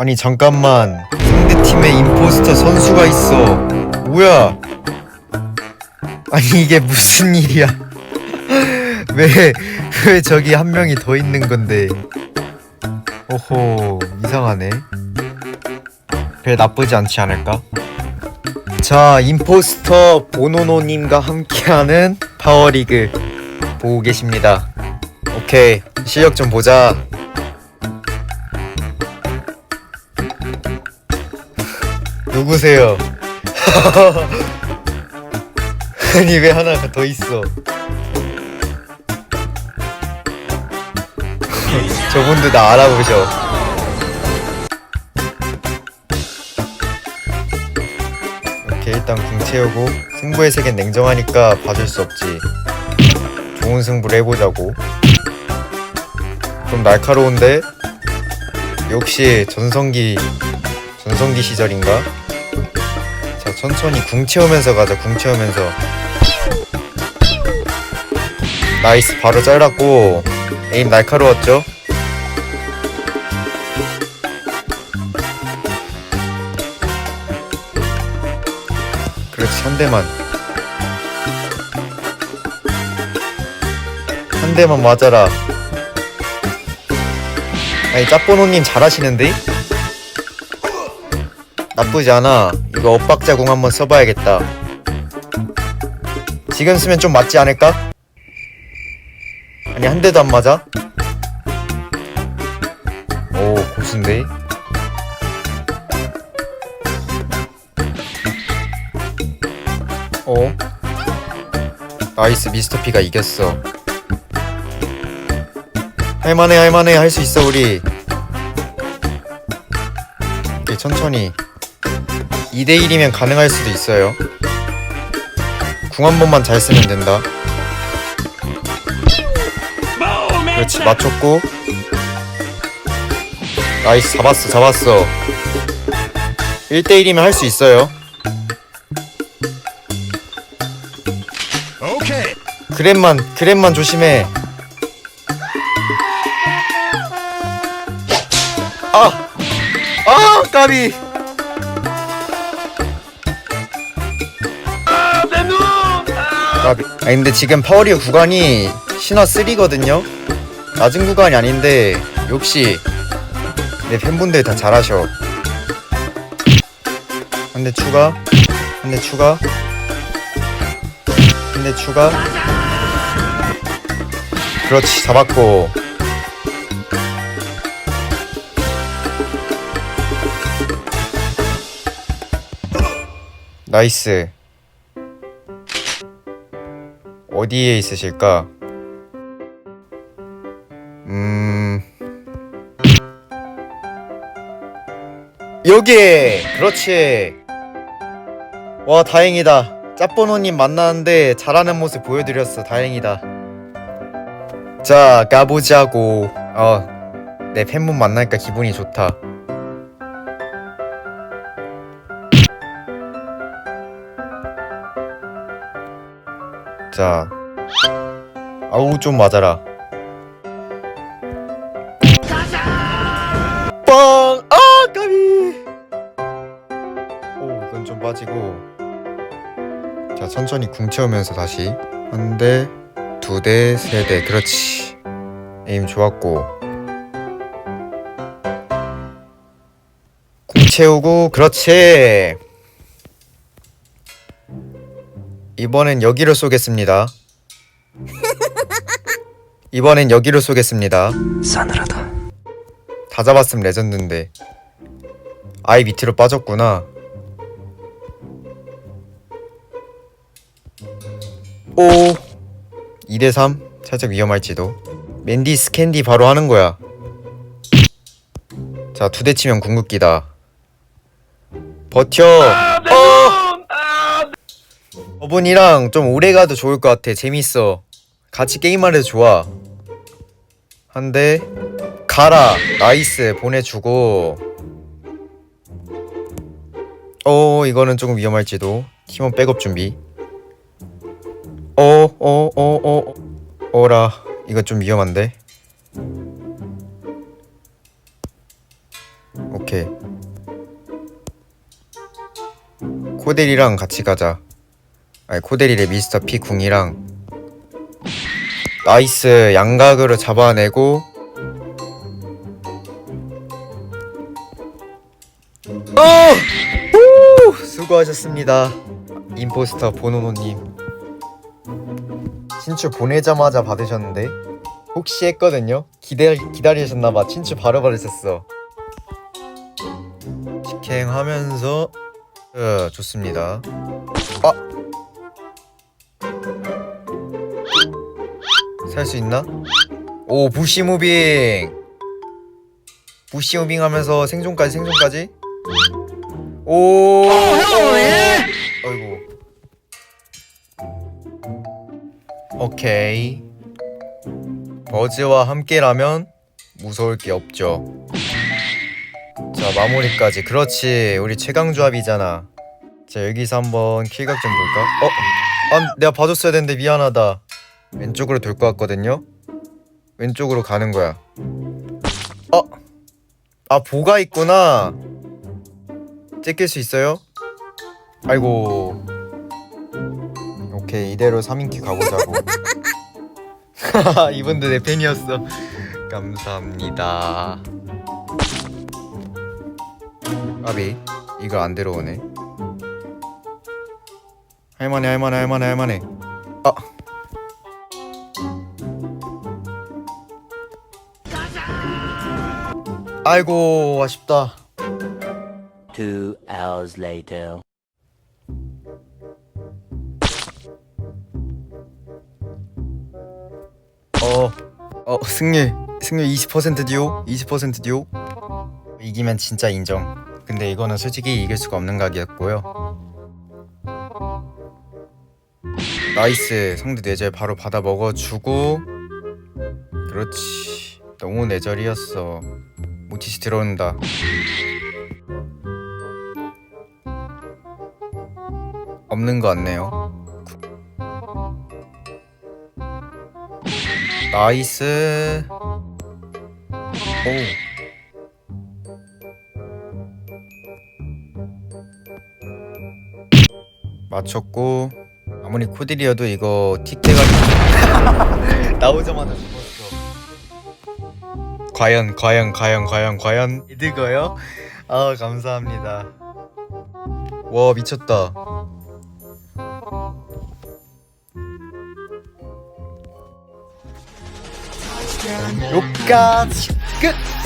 아니 잠깐만. 상대팀에 임포스터 선수가 있어. 뭐야? 아니 이게 무슨 일이야? 왜, 왜 저기 한 명이 더 있는 건데? 오호 이상하네. 배 나쁘지 않지 않을까? 자 임포스터 보노노님과 함께하는 파워리그 보고 계십니다. 오케이 실력 좀 보자 누구세요? 아니 왜 하나가 더 있어? 저분도 나 알아보셔. 오케이 일단 궁 채우고 승부의 세계는 냉정하니까 봐줄 수 없지. 좋은 승부를 해보자고. 좀 날카로운데 역시 전성기 전성기 시절인가? 자 천천히 궁 채우면서 가자 궁 채우면서 나이스 바로 잘랐고 에임 날카로웠죠? 그렇지 한 대만 한 대만 맞아라 아니 짭보노님 잘하시는데? 나쁘지 않아 이거 엇박자공 한번 써봐야겠다 지금 쓰면 좀 맞지 않을까? 아니 한 대도 안 맞아? 오 고수인데? 어? 나이스 미스터피가 이겼어 할만해 할만해 할 수 있어 우리 오케이 천천히 2대1이면 가능할 수도 있어요. 궁 한 번만 잘 쓰면 된다. 그렇지 맞췄고. 나이스 잡았어 잡았어. 1대1이면 할 수 있어요. 오케이. 그랩만 그랩만 조심해. 아! 아 까비 아니 근데 지금 파워리어 구간이 신화 3거든요? 낮은 구간이 아닌데 역시 내 팬분들 다 잘하셔. 한 대 추가? 한 대 추가? 한 대 추가? 그렇지 잡았고. 나이스 어디에 있으실까? 음. 여기 그렇지. 와 다행이다. 짭번호님 만나는데 잘하는 모습 보여드렸어. 다행이다. 자 가보자고. 어 내 팬분 만나니까 기분이 좋다 자 아우 좀 맞아라. 빵! 아 까비! 오 이건 좀 빠지고. 자 천천히 궁 채우면서 다시. 한 대, 두 대, 세 대. 그렇지. 에임 좋았고. 궁 채우고 그렇지 이번엔 여기로 쏘겠습니다. 이번엔 여기로 쏘겠습니다. 싸늘하다. 다 잡았으면 레전드인데. 아이 밑으로 빠졌구나. 오. 2대3 살짝 위험할지도. 맨디 스캔디 바로 하는 거야. 자 두 대 치면 궁극기다. 버텨! 어! 저분이랑 좀 오래 가도 좋을 것 같아. 재밌어. 같이 게임할 해도 좋아. 한대 가라. 나이스. 보내주고. 어 이거는 조금 위험할지도. 팀원 백업 준비. 어 어 어 어 어라. 이거 좀 위험한데? 오케이. 코델이랑 같이 가자 아니 코델이래 미스터 피 궁이랑 나이스 양각으로 잡아내고 어! 후! 수고하셨습니다 임포스터 보노노님 친추 보내자마자 받으셨는데 혹시 했거든요 기대, 기다리셨나봐 친추 바로 받으셨어 직행하면서 어, 좋습니다 아! 살 수 있나? 오 부시 무빙. 부시 무빙 하면서 생존까지 생존까지? 오. 어이구 오케이. 버즈와 함께라면 무서울 게 없죠. 자 마무리까지. 그렇지. 우리 최강 조합이잖아. 자 여기서 한번 킬각 좀 볼까? 어? 아 내가 봐줬어야 되는데 미안하다 왼쪽으로 돌 것 같거든요? 왼쪽으로 가는 거야. 어? 아 보가 있구나. 찍힐 수 있어요? 아이고. 오케이 이대로 3인큐 가보자고. 이분도 내 팬이었어. 감사합니다. 아비 이거 안 들어오네. 할만해 할만해 할만해 할만해 아 아이고 아쉽다. Two hours later. 어, 어 승률 승률 20% 듀오? 20% 듀오? 이기면 진짜 인정. 근데 이거는 솔직히 이길 수가 없는 각이었고요. 나이스. 상대 뇌절 바로 받아 먹어주고. 그렇지. 너무 뇌절이었어 모티시 들어온다. 없는 거 같네요. 나이스. 오. 맞췄고 아무리 코딜이어도 이거 틱해가 나오자마자. 죽었어 과연 과연 과연 과연 과연? 이득어요? 아 감사합니다. 와 미쳤다. 여기까지 끝